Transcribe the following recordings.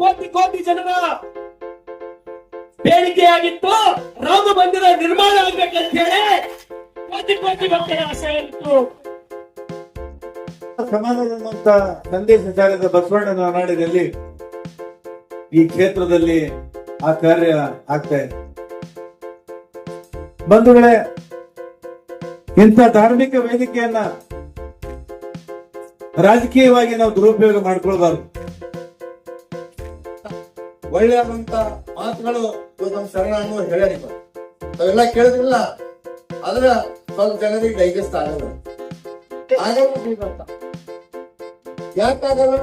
ಕೋಟಿ ಕೋಟಿ ಜನರ ಬೇಡಿಕೆಯಾಗಿತ್ತು. ರಾಮ ಮಂದಿರ ನಿರ್ಮಾಣ ಆಗ್ಬೇಕಂತ ಹೇಳಿ ಕೋಟಿ ಕೋಟಿ ಭಕ್ತರ ಆಸೆ ಇತ್ತು. ಸಮಾಧಾನವಂತ ಸಂದೇಶ ಸಾರಿದ ಬಸವಣ್ಣನ ನಾಡಿನಲ್ಲಿ ಈ ಕ್ಷೇತ್ರದಲ್ಲಿ ಆ ಕಾರ್ಯ ಆಗ್ತಾ ಇದೆ. ಬಂಧುಗಳೇ, ಇಂಥ ಧಾರ್ಮಿಕ ವೇದಿಕೆಯನ್ನ ರಾಜಕೀಯವಾಗಿ ನಾವು ದುರುಪಯೋಗ ಮಾಡ್ಕೊಳ್ಬಾರ್ದು. ಒಳ್ಳೆಯಾದಂತ ಮಾತುಗಳು ಇವತ್ತು ನಮ್ಮ ಶರಣನ್ನು ಹೇಳ್ಯಾರಿಪ್ಪ ತಾವೆಲ್ಲ ಕೇಳಿದ್ರಿಲ್ಲ ಆದ್ರ ಸ್ವಲ್ಪ ಜನರಿಗೆ ಡೈಜೆಸ್ಟ್ ಆಗಲ್ಲ ಆಗಲ್ಲ ಯಾಕಾಗಲ್ಲ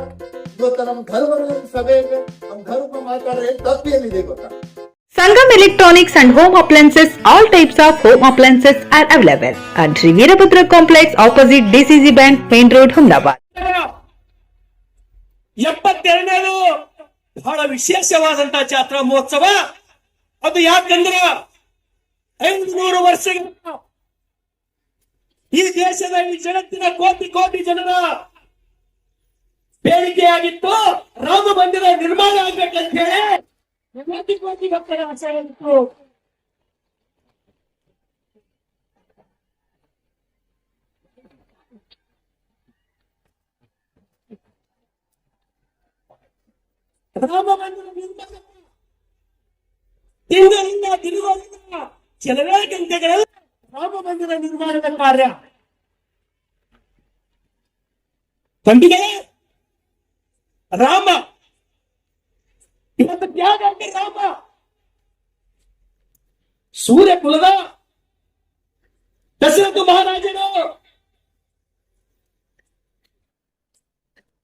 ಇವತ್ತು ನಮ್ಮ ಧರ್ಮದ ಸಭೆ ನಮ್ಮ ಧರ್ಮ ಮಾತಾಡಿದ್ರೆ ತಪ್ಪೇನಿದೆ ಗೊತ್ತಾ Sangam Electronics and Home Appliances, all types of home appliances are available at Sri Veerabhadra Complex opposite DCC Bank, Main Road, Humdabad. ಎಪ್ಪತ್ತೆರಡನೇದು ಬಹಳ ವಿಶೇಷವಾದಂತ ಜಾತ್ರಾ ಮಹೋತ್ಸವ. ಅದು ಯಾಕಂದ್ರೆ ಐದು ನೂರು ವರ್ಷಗಳ ಈ ದೇಶದ ಈ ಜಗತ್ತಿನ ಕೋಟಿ ಕೋಟಿ ಜನರ ಬೇಡಿಕೆಯಾಗಿತ್ತು ರಾಮ ಮಂದಿರ ನಿರ್ಮಾಣ ಆಗ್ಬೇಕಂತ ಹೇಳಿ ಕೋಟಿ ಭಕ್ತರ ಆಸೆ ಇತ್ತು ರಾಮ ಮಂದಿರ ನಿರ್ಮಾಣ ತಿಂಗಳಿಂದ ದಿನಗಳಿಂದ ಕೆಲವೇ ಗಂಟೆಗಳಲ್ಲಿ ರಾಮ ಮಂದಿರ ನಿರ್ಮಾಣದ ಕಾರ್ಯ. ತಂದಿದೆ ರಾಮ. ಇವತ್ತು ತ್ಯಾಗ ಅಂದ್ರೆ ರಾಮ. ಸೂರ್ಯ ಕುಲದ ದಶರಥ ಮಹಾರಾಜನು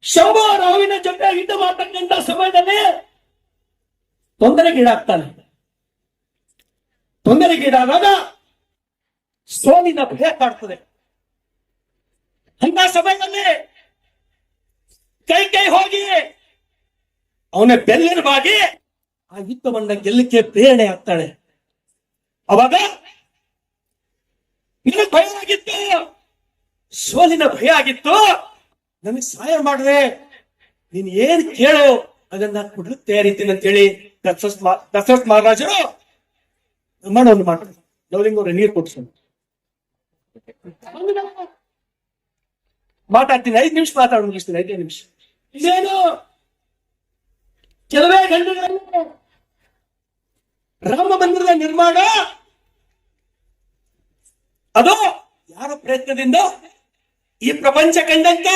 ಶಂಭು ರಾವಿನ ಜೊತೆ ಹಿತ ಮಾಡ್ತಕ್ಕಂಥ ಸಮಯದಲ್ಲಿ ತೊಂದರೆಗೀಡಾಗ್ತಾನೆ. ತೊಂದರೆಗೀಡಾದಾಗ ಸೋಲಿನ ಭಯ ಕಾಡ್ತದೆ. ಅಂತ ಸಮಯದಲ್ಲಿ ಕೈ ಕೈ ಹೋಗಿ ಅವನ ಬೆನ್ನಿನ ಆ ಆ ಯುದ್ಧವನ್ನ ಗೆಲ್ಲಕ್ಕೆ ಪ್ರೇರಣೆ ಆಗ್ತಾಳೆ. ಅವಾಗ ಇನ್ನು ಭಯ ಆಗಿತ್ತು ಸೋಲಿನ ಭಯ ಆಗಿತ್ತು. ನನಗೆ ಸಹಾಯ ಮಾಡ್ರೆ. ನೀನ್ ಏನ್ ಕೇಳು ಅದನ್ನ ಕೊಡ್ಲಿಕ್ಕೆ ತಯಾರಿದ್ದೀನಿ ಅಂತೇಳಿ ಮಾ- ದಶರಥ ಮಹಾರಾಜರು ಬ್ರಹ್ಮಾಂಡವನ್ನು ಮಾಡ್ತಾರೆ ಲವಲಿಂಗ ನೀರು ಕೊಡ್ಸೋಣ ಮಾತಾಡ್ತೀನಿ, ಐದು ನಿಮಿಷ ಮಾತಾಡೋ ಮುಗಿಸ್ತೀನಿ, ಐದೇ ನಿಮಿಷ. ಇದೇನು? ಕೆಲವೇ ಗಂಟೆಗಳಲ್ಲಿ ರಾಮ ಮಂದಿರದ ನಿರ್ಮಾಣ? ಅದು ಯಾರ ಪ್ರಯತ್ನದಿಂದ ಈ ಪ್ರಪಂಚ ಕಂಡಂತ?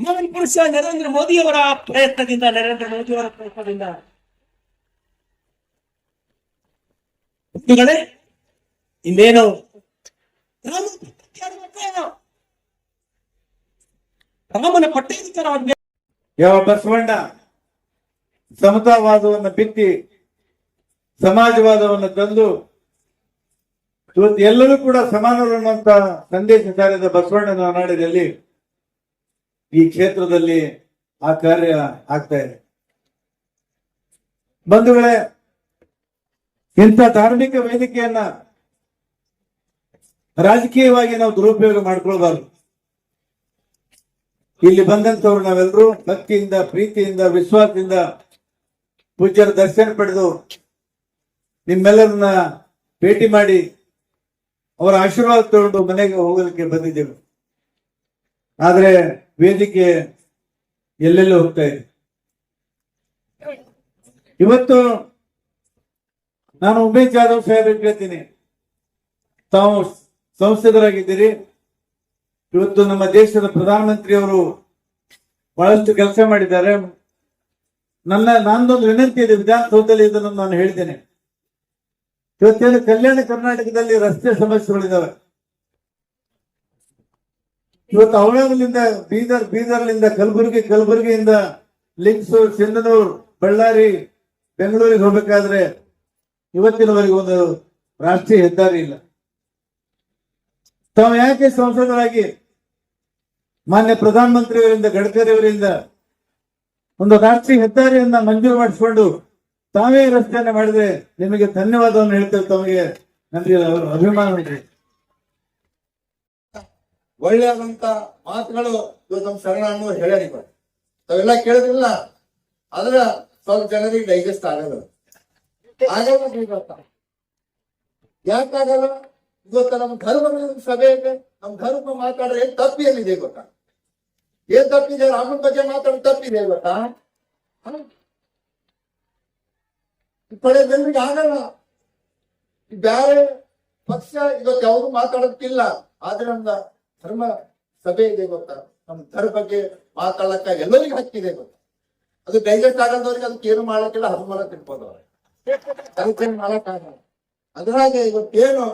ಮಹಾನ್ ಪುರುಷ ನರೇಂದ್ರ ಮೋದಿಯವರ ಪ್ರಯತ್ನದಿಂದ, ನರೇಂದ್ರ ಮೋದಿಯವರ ಪ್ರಯತ್ನದಿಂದ. ಬಂಧುಗಳೇ, ಇನ್ನೇನು? ರಾಮನ ಪಟ್ಟಾಧಿಕಾರ ಯಾವ ಬಸವಣ್ಣ ಸಮತಾವಾದವನ್ನು ಬಿತ್ತಿ, ಸಮಾಜವಾದವನ್ನು ತಂದು, ಇವತ್ತು ಎಲ್ಲರೂ ಕೂಡ ಸಮಾನರುವಂತ ಸಂದೇಶ ಸಾರಿದ ಬಸವಣ್ಣನ ನಾಡಿನಲ್ಲಿ ಈ ಕ್ಷೇತ್ರದಲ್ಲಿ ಆ ಕಾರ್ಯ ಆಗ್ತಾ ಇದೆ. ಬಂಧುಗಳೇ, ಇಂಥ ಧಾರ್ಮಿಕ ವೇದಿಕೆಯನ್ನ ರಾಜಕೀಯವಾಗಿ ನಾವು ದುರುಪಯೋಗ ಮಾಡ್ಕೊಳ್ಬಾರ್ದು. ಇಲ್ಲಿ ಬಂದಂತವ್ರು ನಾವೆಲ್ಲರೂ ಭಕ್ತಿಯಿಂದ, ಪ್ರೀತಿಯಿಂದ, ವಿಶ್ವಾಸದಿಂದ ಪೂಜ್ಯರ ದರ್ಶನ ಪಡೆದು ನಿಮ್ಮೆಲ್ಲರನ್ನ ಭೇಟಿ ಮಾಡಿ ಅವರ ಆಶೀರ್ವಾದ ತಗೊಂಡು ಮನೆಗೆ ಹೋಗಲಿಕ್ಕೆ ಬಂದಿದ್ದೇವೆ. ಆದ್ರೆ ವೇದಿಕೆ ಎಲ್ಲೆಲ್ಲೂ ಹೋಗ್ತಾ ಇದೆ? ಇವತ್ತು ನಾನು ಉಮೇಶ್ ಜಾಧವ್ ಸಾಹೇಬ್ ಕೇಳ್ತೀನಿ. ತಾವು ಸಂಸದರಾಗಿದ್ದೀರಿ. ಇವತ್ತು ನಮ್ಮ ದೇಶದ ಪ್ರಧಾನಮಂತ್ರಿಯವರು ಬಹಳಷ್ಟು ಕೆಲಸ ಮಾಡಿದ್ದಾರೆ. ನನ್ನ ನಂದೊಂದು ವಿನಂತಿ ಇದೆ, ವಿಧಾನಸೌಧದಲ್ಲಿ ಇದನ್ನು ನಾನು ಹೇಳ್ತೇನೆ. ಇವತ್ತೇನು ಕಲ್ಯಾಣ ಕರ್ನಾಟಕದಲ್ಲಿ ರಸ್ತೆ ಸಮಸ್ಯೆಗಳಿದಾವೆ. ಇವತ್ತು ಅವಳಾಗಲಿಂದ ಬೀದರ್, ಬೀದರ್ಲಿಂದ ಕಲಬುರಗಿ, ಕಲಬುರಗಿಯಿಂದ ಲಿಂಗ್ಸು, ಸಿಂಧನೂರು, ಬಳ್ಳಾರಿ, ಬೆಂಗಳೂರಿಗೆ ಹೋಗ್ಬೇಕಾದ್ರೆ ಇವತ್ತಿನವರೆಗೆ ಒಂದು ರಾಷ್ಟ್ರೀಯ ಹೆದ್ದಾರಿ ಇಲ್ಲ. ತಾವು ಯಾಕೆ ಸಂಸದರಾಗಿ, ಮಾನ್ಯ ಪ್ರಧಾನಮಂತ್ರಿಯವರಿಂದ ಗಡ್ಕರಿ ಅವರಿಂದ ಒಂದು ರಾಷ್ಟ್ರೀಯ ಹೆದ್ದಾರಿಯನ್ನ ಮಂಜೂರು ಮಾಡಿಸಿಕೊಂಡು ತಾವೇ ರಸ್ತೆಯನ್ನು ಮಾಡಿದ್ರೆ ನಿಮಗೆ ಧನ್ಯವಾದವನ್ನು ಹೇಳ್ತೇವೆ. ತಮಗೆ ನನಗೆ ಅಭಿಮಾನ ಉಂಟು ಒಳ್ಳೆಯಾದಂತ ಮಾತುಗಳು ಇವತ್ತು ನಮ್ಮ ಶರಣನ್ನು ಹೇಳ್ಯಾರಿಪ್ಪ ತಾವೆಲ್ಲ ಕೇಳಿದ್ರಲ್ಲ, ಆದ್ರ ಸ್ವಲ್ಪ ಜನರಿಗೆ ಡೈಜೆಸ್ಟ್ ಆಗಲ್ಲ. ಯಾಕಾಗಲ್ಲ ಇವತ್ತ ನಮ್ಮ ಧರ್ಮದ ಸಭೆ ನಮ್ಮ ಧರ್ಮ ಮಾತಾಡ್ರೆ ಏನ್ ತಪ್ಪಿ ಎಲ್ಲಿದೆ ಗೊತ್ತಾ? ಏನ್ ತಪ್ಪಿದೆ ರಾಮನ ಬಗ್ಗೆ ಮಾತಾಡೋದು ತಪ್ಪಿದೆ ಗೊತ್ತಾ? ಕಡೆ ಜನರಿಗೆ ಆಗಲ್ಲ. ಬ್ಯಾರೆ ಪಕ್ಷ ಇವತ್ತು ಯಾವ್ದು ಮಾತಾಡೋದಿಲ್ಲ ಆದ್ರಿಂದ ಧರ್ಮ ಸಭೆ ಇದೆ ಗೊತ್ತಾ? ನಮ್ ಧರ್ಮಕ್ಕೆ ಬಗ್ಗೆ ಮಾತಾಡಕ್ಕ ಎಲ್ಲರಿಗೂ ಹಕ್ಕಿದೆ ಗೊತ್ತಾ? ಅದು ಡೈಜೆಸ್ಟ್ ಆಗಲ್ದವ್ರಿಗೆ ಅದಕ್ಕೆ ಏನು ಮಾಡಕ್ಕಿಲ್ಲ ಹಸು ಮರ ತಿಳ್ಬೋದು ಅದಕ್ಕೇನು ಮಾಡಕ್ಕಾಗಲ್ಲ. ಅದ್ರಾಗೆ ಇವತ್ತೇನು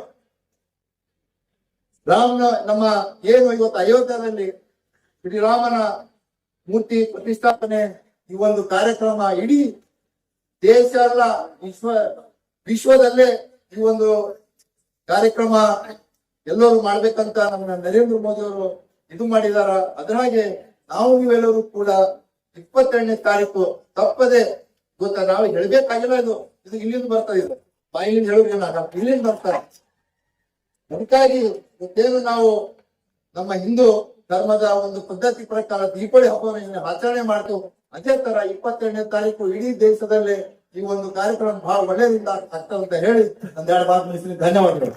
ರಾಮನ ನಮ್ಮ ಏನು ಇವತ್ತು ಅಯೋಧ್ಯದಲ್ಲಿ ಶ್ರೀರಾಮನ ಮೂರ್ತಿ ಪ್ರತಿಷ್ಠಾಪನೆ ಈ ಒಂದು ಕಾರ್ಯಕ್ರಮ ಇಡೀ ದೇಶ ಅಲ್ಲ ವಿಶ್ವ, ವಿಶ್ವದಲ್ಲೇ ಈ ಒಂದು ಕಾರ್ಯಕ್ರಮ ಎಲ್ಲರೂ ಮಾಡ್ಬೇಕಂತ ನಮ್ಮ ನರೇಂದ್ರ ಮೋದಿ ಅವರು ಇದು ಮಾಡಿದಾರ. ಅದ್ರ ಹಾಗೆ ನಾವು ನೀವೆಲ್ಲರೂ ಕೂಡ ಇಪ್ಪತ್ತೆರಡನೇ ತಾರೀಕು ತಪ್ಪದೆ ಗೊತ್ತ? ನಾವು ಹೇಳ್ಬೇಕಾಗಿಲ್ಲ ಇದು. ಇದು ಇಲ್ಲಿಂದ ಬರ್ತದೆ ಇದು. ಬಾಯಿಲಿಂದ ಹೇಳೋದಿಲ್ಲ ಇಲ್ಲಿಂದ ಬರ್ತಾರೆ ಅದಕ್ಕಾಗಿ ಮತ್ತೇನು ನಾವು ನಮ್ಮ ಹಿಂದೂ ಧರ್ಮದ ಒಂದು ಪದ್ಧತಿ ಪ್ರಕಾರ ದೀಪಾವಳಿ ಹಬ್ಬವನ್ನು ಆಚರಣೆ ಮಾಡ್ತೇವೆ ಅದೇ ತರ ಇಪ್ಪತ್ತೆರಡನೇ ತಾರೀಕು ಇಡೀ ದೇಶದಲ್ಲೇ ಈ ಒಂದು ಕಾರ್ಯಕ್ರಮ ಬಹಳ ಒಳ್ಳೆಯದಿಂದ ಆಗ್ತದೆ ಅಂತ ಹೇಳಿ ಒಂದೆರಡು ಮಾತು ಧನ್ಯವಾದಗಳು.